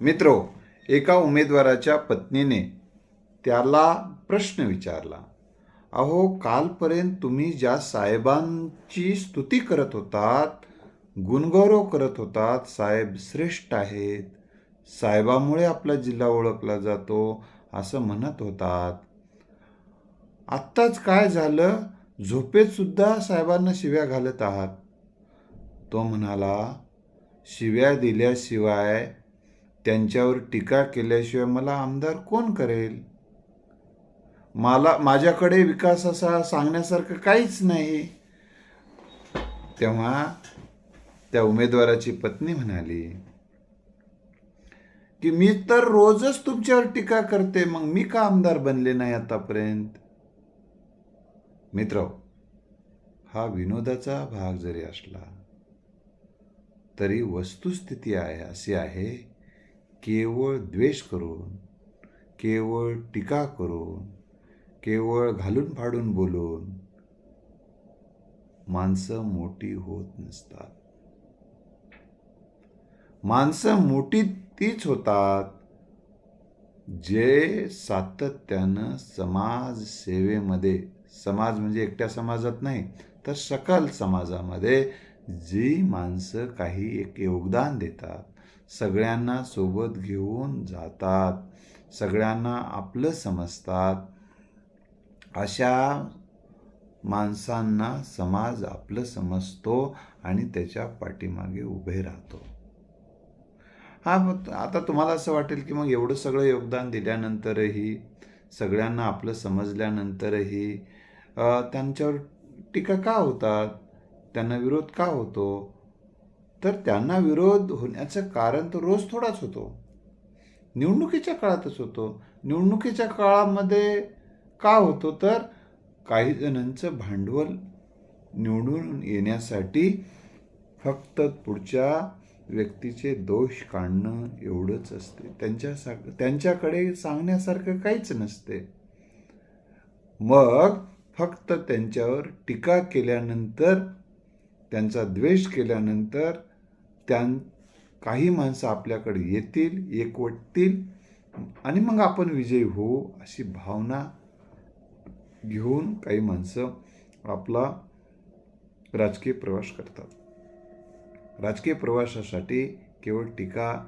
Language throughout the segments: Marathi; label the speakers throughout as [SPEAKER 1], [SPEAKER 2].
[SPEAKER 1] मित्रो एका उमेदवाराच्या पत्नीने त्याला प्रश्न विचारला अहो कालपर्यंत तुम्ही ज्या साहेबांची स्तुती करत होतात गुणगौरव करत होतात साहेब श्रेष्ठ आहेत साहेबामुळे आपला जिल्हा ओळखला जातो असं म्हणत होतात. आत्ताच काय झालं? झोपेत सुद्धा साहेबांना शिव्या घालत आहात. तो म्हणाला शिव्या दिल्याशिवाय त्यांच्यावर टीका केल्याशिवाय मला आमदार कोण करेल? मला माझ्याकडे विकास असा सांगण्यासारखं काहीच नाही. तेव्हा त्या उमेदवाराची पत्नी म्हणाली की मी तर रोजच तुमच्यावर टीका करते मग मी का आमदार बनले नाही आतापर्यंत? मित्र हा विनोदाचा भाग जरी असला तरी वस्तुस्थिती आहे अशी आहे केवळ द्वेष करून केवळ टीका करून केवळ घालून फाडून बोलून माणसं मोठी होत नसतात. माणसं मोठी तीच होतात जे सातत्यानं समाज सेवेमध्ये समाज म्हणजे एकट्या समाजात नाही तर सकल समाजामध्ये जी माणसं काही एक योगदान देतात सगळ्यांना सोबत घेऊन जातात. सगळ्यांना आपलं समजतात. अशा माणसांना समाज आपलं समजतो आणि त्याच्या पाठीमागे उभे राहतो. हा मग आता तुम्हाला असं वाटेल की मग एवढं सगळं योगदान दिल्यानंतरही सगळ्यांना आपलं समजल्यानंतरही त्यांच्यावर टीका का होतात? त्यांना विरोध का होतो? तर त्यांना विरोध होण्याचं कारण तर रोज थोडाच होतो. निवडणुकीच्या काळातच होतो. निवडणुकीच्या काळामध्ये का होतो? तर काही जणांचं भांडवल निवडून येण्यासाठी फक्त पुढच्या व्यक्तीचे दोष काढणं एवढंच असते. त्यांच्या त्यांच्याकडे सांगण्यासारखं काहीच नसते. मग फक्त त्यांच्यावर टीका केल्यानंतर त्यांचा द्वेष केल्यानंतर त्यां काही माणसं आपल्याकडे येतील एकवटतील आणि मग आपण विजयी होऊ अशी भावना घेऊन काही माणसं आपला राजकीय प्रवास करतात. राजकीय प्रवासासाठी केवळ टीका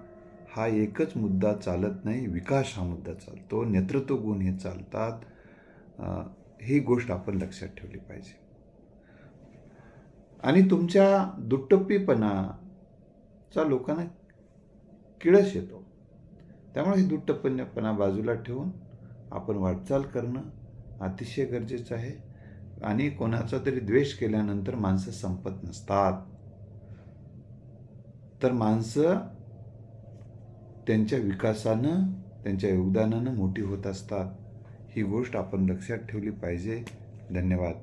[SPEAKER 1] हा एकच मुद्दा चालत नाही विकास हा मुद्दा चालतो नेतृत्व गुण हे चालतात. ही गोष्ट आपण लक्षात ठेवली पाहिजे. आणि तुमच्या दुट्टप्पीपणा चा लोकांना किळस येतो. त्यामुळे ही दुट्टपणपणा बाजूला ठेवून आपण वाटचाल करणं अतिशय गरजेचं आहे आणि कोणाचा तरी द्वेष केल्यानंतर माणसं संपत नसतात. तर माणसं त्यांच्या विकासानं त्यांच्या योगदानानं मोठी होत असतात. ही गोष्ट आपण लक्षात ठेवली पाहिजे. धन्यवाद.